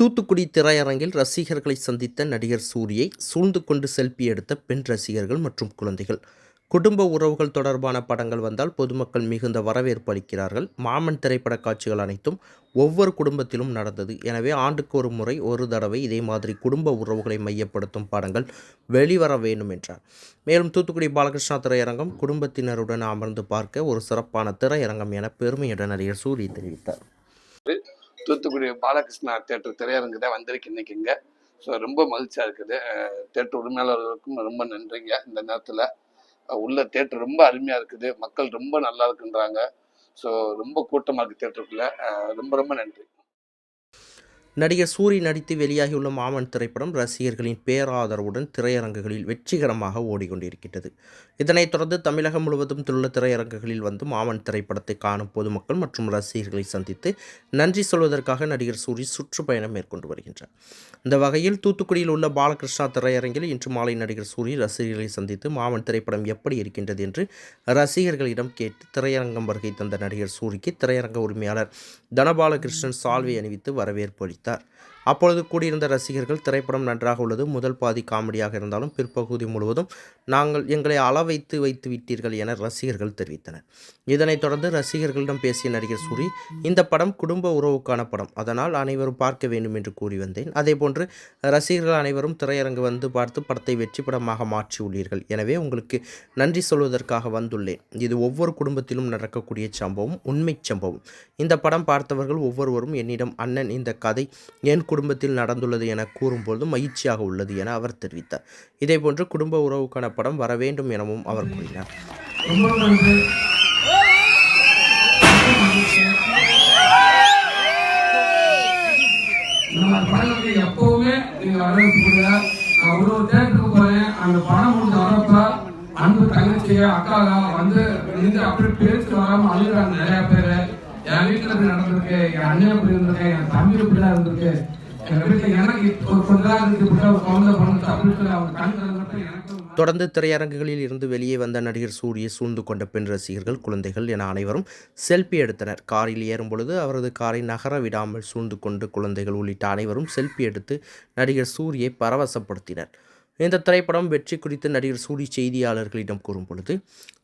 தூத்துக்குடி திரையரங்கில் ரசிகர்களை சந்தித்த நடிகர் சூரியை சூழ்ந்து கொண்டு செல்ஃபி எடுத்த பெண் ரசிகர்கள் மற்றும் குழந்தைகள். குடும்ப உறவுகள் தொடர்பான படங்கள் வந்தால் பொதுமக்கள் மிகுந்த வரவேற்பு அளிக்கிறார்கள். மாமன் திரைப்பட காட்சிகள் அனைத்தும் ஒவ்வொரு குடும்பத்திலும் நடந்தது. எனவே ஆண்டுக்கு ஒரு முறை ஒரு தடவை இதே மாதிரி குடும்ப உறவுகளை மையப்படுத்தும் படங்கள் வெளிவர வேண்டும் என்றார். மேலும் தூத்துக்குடி பாலகிருஷ்ணா திரையரங்கம் குடும்பத்தினருடன் அமர்ந்து பார்க்க ஒரு சிறப்பான திரையரங்கம் என பெருமையுடன் நடிகர் சூரி தெரிவித்தார். தூத்துக்குடி பாலகிருஷ்ணா தேட்டர் திரையரங்கு தான் வந்திருக்கு இன்னைக்கு இங்கே. ஸோ ரொம்ப மகிழ்ச்சியாக இருக்குது. தேட்டர் உரிமையாளர்களுக்கும் ரொம்ப நன்றிங்க. இந்த நேரத்தில் உள்ள தேட்டர் ரொம்ப அருமையாக இருக்குது. மக்கள் ரொம்ப நல்லா இருக்குன்றாங்க. ஸோ ரொம்ப கூட்டமாக இருக்குது தேட்டருக்குள்ள ரொம்ப ரொம்ப நன்றி. நடிகர் சூரி நடித்து வெளியாகியுள்ள மாமன் திரைப்படம் ரசிகர்களின் பேராதரவுடன் திரையரங்குகளில் வெற்றிகரமாக ஓடிக்கொண்டிருக்கிறது இதனைத் தொடர்ந்து தமிழகம் முழுவதும் உள்ள திரையரங்குகளில் வந்து மாமன் திரைப்படத்தை காணும் பொதுமக்கள் மற்றும் ரசிகர்களை சந்தித்து நன்றி சொல்வதற்காக நடிகர் சூரி சுற்றுப்பயணம் மேற்கொண்டு வருகின்றார். இந்த வகையில் தூத்துக்குடியில் உள்ள பாலகிருஷ்ணா திரையரங்கில் இன்று மாலை நடிகர் சூரி ரசிகர்களை சந்தித்து மாமன் திரைப்படம் எப்படி இருக்கின்றது என்று ரசிகர்களிடம் கேட்டு திரையரங்கம் வருகை தந்த நடிகர் சூரிக்கு திரையரங்க உரிமையாளர் தனபாலகிருஷ்ணன் சால்வை அணிவித்து வரவேற்பு அளித்தார். that. அப்பொழுது கூடியிருந்த ரசிகர்கள் திரைப்படம் நன்றாக உள்ளது. முதல் பாதி காமெடியாக இருந்தாலும் பிற்பகுதி முழுவதும் நாங்கள் எங்களை அளவைத்து வைத்து விட்டீர்கள் என ரசிகர்கள் தெரிவித்தனர். இதனைத் தொடர்ந்து ரசிகர்களிடம் பேசிய நடிகர் சூரி இந்த படம் குடும்ப உறவுக்கான படம். அதனால் அனைவரும் பார்க்க வேண்டும் என்று கூறி வந்தேன். அதேபோன்று ரசிகர்கள் அனைவரும் திரையரங்கு வந்து பார்த்து படத்தை வெற்றி படமாக மாற்றி உள்ளீர்கள். எனவே உங்களுக்கு நன்றி சொல்வதற்காக வந்துள்ளேன். இது ஒவ்வொரு குடும்பத்திலும் நடக்கக்கூடிய சம்பவம் உண்மை சம்பவம். இந்த படம் பார்த்தவர்கள் ஒவ்வொருவரும் என்னிடம் அண்ணன் இந்த கதை என் குடும்பத்தில் நடந்துள்ளது என கூறும்போது மகிழ்ச்சியாக உள்ளது என அவர் தெரிவித்தார். இதேபோன்று குடும்ப உறவுக்கான படம் வர வேண்டும் எனவும் அவர் கூறினார். எப்பவுமே நீங்க வரவேற்பு நான் ஒரு ஒரு தேட்டருக்கு போறேன். அந்த படம் முடிஞ்ச வரப்ப அன்பு தங்கச்சி அக்காக வந்து நின்று அப்படி பேச்சு வராம அழுகிறாங்க நிறைய பேரு. என் வீட்டுல இப்படி நடந்திருக்கு? என் அண்ணன் இப்படி இருந்திருக்கு? என் தம்பி இப்படிதான் இருந்திருக்கு? தொடர்ந்து திரையரங்குகளில் இருந்து வெளியே வந்த நடிகர் சூரியை சூழ்ந்து கொண்ட பெண் ரசிகர்கள் குழந்தைகள் என அனைவரும் செல்ஃபி எடுத்தனர். காரில் ஏறும் பொழுது அவரது காரை நகர விடாமல் சூழ்ந்து கொண்டு குழந்தைகள் உள்ளிட்ட அனைவரும் செல்ஃபி எடுத்து நடிகர் சூரியை பரவசப்படுத்தினர். இந்த திரைப்படம் வெற்றி குறித்து நடிகர் சூரி செய்தியாளர்களிடம் கூறும் பொழுது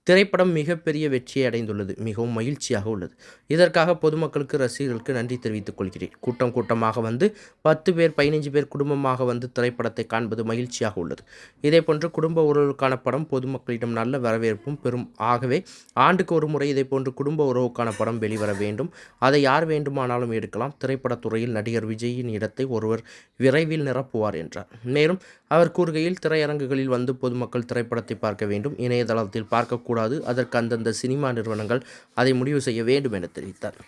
திரைப்படம் மிகப்பெரிய வெற்றியை அடைந்துள்ளது மிகவும் மகிழ்ச்சியாக உள்ளது. இதற்காக பொதுமக்களுக்கு ரசிகர்களுக்கு நன்றி தெரிவித்துக் கொள்கிறேன். கூட்டம் கூட்டமாக வந்து பத்து பேர் பதினைஞ்சு பேர் குடும்பமாக வந்து திரைப்படத்தை காண்பது மகிழ்ச்சியாக உள்ளது. இதேபோன்று குடும்ப உறவுக்கான படம் பொதுமக்களிடம் நல்ல வரவேற்பும் பெறும். ஆகவே ஆண்டுக்கு ஒரு முறை இதேபோன்று குடும்ப உறவுக்கான படம் வெளிவர வேண்டும். அதை யார் வேண்டுமானாலும் எடுக்கலாம். திரைப்படத்துறையில் நடிகர் விஜயின் இடத்தை ஒருவர் விரைவில் நிரப்புவார் என்றார். மேலும் அவர் கூறுகையில் திரையரங்குகளில் வந்து பொதுமக்கள் திரைப்படத்தை பார்க்க வேண்டும். இணையதளத்தில் பார்க்கக்கூடாது அதற்கு அந்தந்த சினிமா நிறுவனங்கள் அதை முடிவு செய்ய வேண்டும் என தெரிவித்தார்.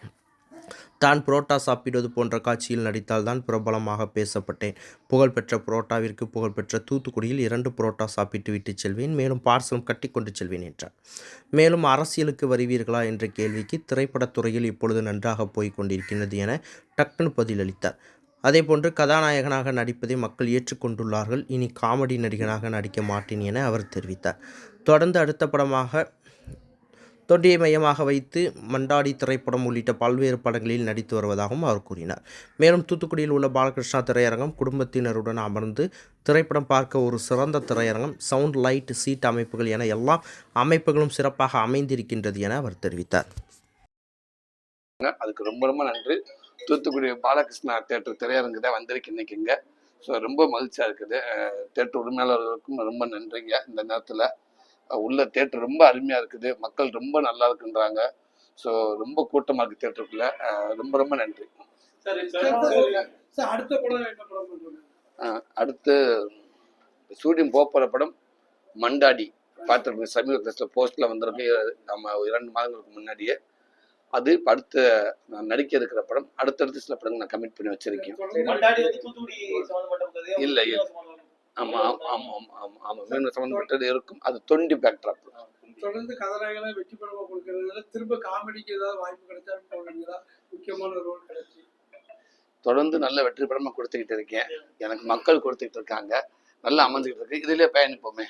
தான் புரோட்டா சாப்பிடுவது போன்ற காட்சியில் நடித்தால் தான் பிரபலமாக பேசப்பட்டேன். புகழ்பெற்ற புரோட்டாவிற்கு புகழ்பெற்ற தூத்துக்குடியில் இரண்டு புரோட்டா சாப்பிட்டு விட்டு செல்வேன். மேலும் பார்சலும் கட்டி கொண்டு செல்வேன் என்றார். மேலும் அரசியலுக்கு வருவீர்களா என்ற கேள்விக்கு திரைப்படத்துறையில் இப்பொழுது நன்றாக போய் கொண்டிருக்கிறது என டக்குன்னு பதிலளித்தார். அதேபோன்று கதாநாயகனாக நடிப்பதை மக்கள் ஏற்றுக்கொண்டுள்ளார்கள். இனி காமெடி நடிகனாக நடிக்க மாட்டேன் என அவர் தெரிவித்தார். தொடர்ந்து அடுத்த படமாக தொண்டியை மையமாக வைத்து மண்டாடி திரைப்படம் உள்ளிட்ட பல்வேறு படங்களில் நடித்து வருவதாகவும் அவர் கூறினார். மேலும் தூத்துக்குடியில் உள்ள பாலகிருஷ்ணா திரையரங்கம் குடும்பத்தினருடன் அமர்ந்து திரைப்படம் பார்க்க ஒரு சிறந்த திரையரங்கம் சவுண்ட் லைட் சீட் அமைப்புகள் என எல்லா அமைப்புகளும் சிறப்பாக அமைந்திருக்கின்றது என அவர் தெரிவித்தார். அதுக்கு ரொம்ப ரொம்ப நன்றி. தூத்துக்குடி பாலகிருஷ்ணா தேட்டர் திரையரங்கு தான் வந்திருக்கு இன்னைக்கு இங்கே. ஸோ ரொம்ப மகிழ்ச்சியாக இருக்குது. தேட்டர் உரிமையாளர்களுக்கும் ரொம்ப நன்றிங்க. இந்த நேரத்தில் உள்ள தேட்டர் ரொம்ப அருமையாக இருக்குது. மக்கள் ரொம்ப நல்லா இருக்குன்றாங்க. ஸோ ரொம்ப கூட்டமாக இருக்குது தேட்டருக்குள்ள. ரொம்ப ரொம்ப நன்றி. அடுத்த படம் என்ன படம் பண்றீங்க அஹ் அடுத்து ஷூட்டிங் போகிற படம் மண்டாடி. பார்த்துருக்கோம் சமீபத்தில் போஸ்ட்டில் வந்திருக்கு. நம்ம இரண்டு மாதங்களுக்கு முன்னாடியே. அது அடுத்த நான் நடிக்க இருக்கிற படம் அடுத்தடுத்து சில படங்கள் நான் கமிட் பண்ணி வச்சிருக்கேன்? இல்ல, ஆமா ஆமா ஆமா ஆமா ஆமா மீன் சம்பந்தப்பட்டது இருக்கும். அது தொண்டி பேக்ட்ராப் தொடர்ந்து கதாநாயகனா வெற்றி படமா கொடுக்கறதுனால திரும்ப காமெடிக்கு ஏதாவது வாய்ப்பு கிடைச்சா முக்கியமான ரோல் கிடைச்சி. தொடர்ந்து நல்ல வெற்றி படமா கொடுத்துக்கிட்டு இருக்கேன். எனக்கு மக்கள் கொடுத்துக்கிட்டு இருக்காங்க. நல்லா அமைஞ்சுக்கிட்டு இருக்கு. இதுலயே பயணிப்போமே.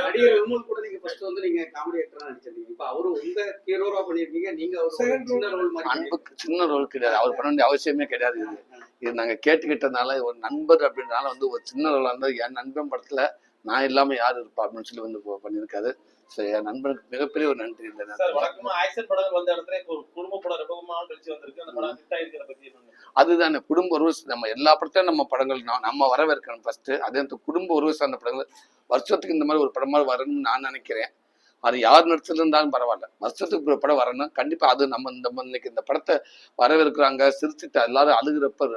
நடிகர் விமல் கூட நீங்க ஃபர்ஸ்ட் வந்து நீங்க காமெடி ஆக்டரா நடிச்சிருந்தீங்க. இப்ப அவரு உங்க ஹீரோவா பண்ணிருக்கீங்க நீங்க அவர் ஒரு சின்ன ரோல் மாதிரி அன்புக்கு சின்ன ரோல் கிடையாது. அவர் பண்ண வேண்டிய அவசியமே கிடையாது இது. இது நாங்க கேட்டுக்கிட்டதுனால ஒரு நண்பர் அப்படின்றனால வந்து ஒரு சின்ன ரோலா இருந்தால் என் நண்பன் படத்துல நான் இல்லாம யார் இருப்பா அப்படின்னு சொல்லி வந்து போ- பண்ணியிருக்காரு. ஸோ என் நண்பனுக்கு மிகப்பெரிய ஒரு நன்றி இந்த சார் அதுதானே குடும்ப உறவு நம்ம எல்லா படத்தையும் நம்ம படங்கள் நம்ம வரவேற்கணும் ஃபர்ஸ்ட் அதே குடும்ப உறவு சார்ந்த படங்கள் வருஷத்துக்கு இந்த மாதிரி ஒரு படம் வரணும்னு நான் நினைக்கிறேன். அது யார் நடிச்சது இருந்தாலும் பரவாயில்ல. வருஷத்துக்கு ஒரு படம் வரணும். கண்டிப்பா அது நம்ம இந்த இன்னைக்கு இந்த படத்தை வரவேற்கிறாங்க சிரிச்சுட்டு எல்லாரும் அழுகிறப்ப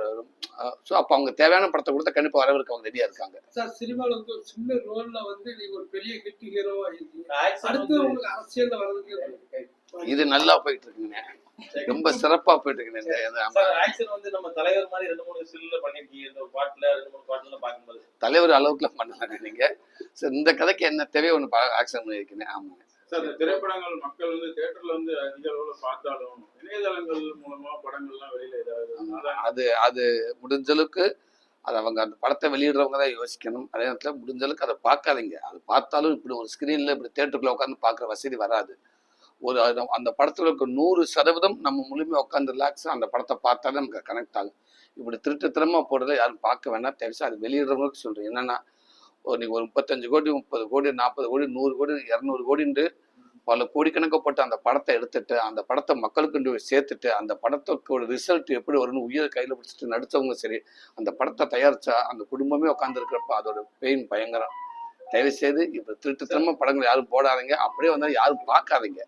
ஸோ அப்போ அவங்க தேவையான படத்தை கொடுத்தா கண்டிப்பா வரவேற்க அவங்க ரெடியா இருக்காங்க. சார் சினிமால வந்து ஒரு சின்ன ரோல்ல வந்து நீங்க ஒரு பெரிய ஹிட் ஹீரோவா இருக்கீங்க. ஆக்ஷன் அடுத்து உங்களுக்கு அரசியல்ல வர்றதுக்கு இது நல்லா போயிட்டு இருக்குங்க ரொம்ப சிறப்பா போயிட்டு இருக்குங்க இந்த இது. ஆமா. சார் ஆக்ஷன் வந்து நம்ம தலைவர் மாதிரி ரெண்டு மூணு சில்ல பண்ணிருக்கீங்க. இந்த ஒரு பாட்டுல ரெண்டு மூணு பாட்டுல பார்க்கும்போது தலைவர் அளவுக்குலாம் பண்ணலாங்க நீங்க. சரி இந்த கதைக்கு என்ன தேவையோ ஒன்று ஆக்ஷன் பண்ணியிருக்கேன். ஆமாங்க சார் இந்த திரைப்படங்கள் மக்கள் வந்து தியேட்டர்ல வந்து அதிக அளவுல பார்த்தாலும் இணையதளங்கள் மூலமா படங்கள்லாம் வெளியில ஏதாவது அது அது முடிஞ்ச அளவுக்கு அது அவங்க அந்த படத்தை வெளியிடுறவங்க தான் யோசிக்கணும். அதே நேரத்தில் முடிஞ்ச அளவுக்கு அதை பார்க்காதீங்க. அது பார்த்தாலும் இப்படி ஒரு ஸ்க்ரீனில் இப்படி தேட்டருக்குள்ள உட்காந்து பார்க்குற வசதி வராது. ஒரு அந்த படத்துல இருக்க நூறு சதவீதம் நம்ம முழுமையாக உட்காந்து ரிலாக்ஸாக அந்த படத்தை பார்த்தாலே நமக்கு கனெக்ட் ஆகும். இப்படி திருட்டுத்தனமாக போடுறத யாரும் பார்க்க வேண்டாம் தேவைசா அது வெளியிடுறவங்களுக்கு சொல்கிறேன் என்னன்னா ஒரு ஒரு முப்பத்தஞ்சு கோடி முப்பது கோடி நாற்பது கோடி நூறு கோடி இரநூறு கோடின்ட்டு பல கோடிக்கணக்கப்பட்ட அந்த படத்தை எடுத்துட்டு அந்த படத்தை மக்களுக்கு கொண்டு போய் சேர்த்துட்டு அந்த படத்துக்கு ரிசல்ட் எப்படி வரும்னு உயிரை கையில் பிடிச்சிட்டு நடித்தவங்க சரி அந்த படத்தை தயாரிச்சா அந்த குடும்பமே உட்காந்துருக்கிறப்ப அதோட பெயின் பயங்கரம். தயவு செய்து இப்போ திருட்டுத்தனமாக படங்கள் யாரும் போடாதீங்க அப்படியே வந்தால் யாரும் பார்க்காதீங்க.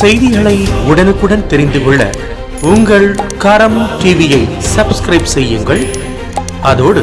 செய்திகளை உடனுக்குடன் தெரிந்து கொள்ள உங்கள் கரம் டிவியை சப்ஸ்கிரைப் செய்யுங்கள். அதோடு